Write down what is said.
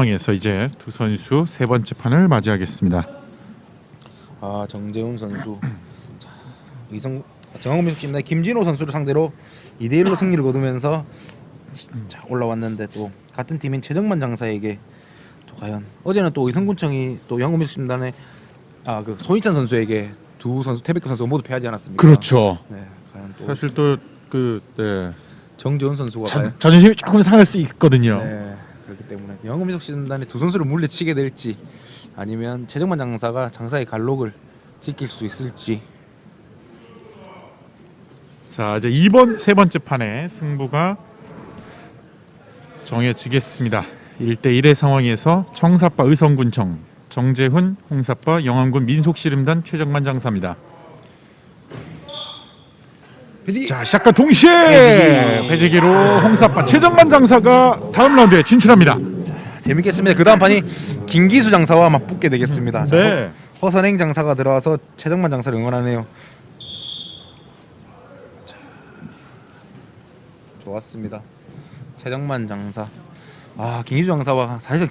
상황에서 이제 두 선수 세 번째 판을 맞이하겠습니다. 아 정재훈 선수 자, 이성 정학민 선수입니다. 김진호 선수를 상대로 2대 1로 승리를 거두면서 자, 올라왔는데 또 같은 팀인 최정만 장사에게 또 과연 어제는 또 의성군청이 또 영국민 수심단의 아그 손희찬 선수에게 두 선수 태백급 선수가 모두 패하지 않았습니까? 그렇죠. 네, 과연 또 사실 또그 네. 정재훈 선수가 자, 과연 자 존심이 조금 상할 수 있거든요. 네, 영국민속 신단의 두 선수를 물리치게 될지 아니면 최정만 장사가 장사의 갈록을 지킬 수 있을지 자 이제 이번 세 번째 판의 승부가 정해지겠습니다. 1대 1의 상황에서 청사파 의성군청, 정재훈 홍사파 영암군 민속씨름단 최정만 장사입니다. 그지? 자 시작과 동시에 회제기로 홍사파 최정만 장사가 다음 라운드에 진출합니다. 재밌겠습니다. 그 다음 판이 김기수 장사와 맞붙게 되겠습니다. 자, 네. 허- 허선행 장사가 들어와서 최정만 장사를 응원하네요. 자, 좋았습니다. 최정만 장사. 아 김기수 장사와 사실상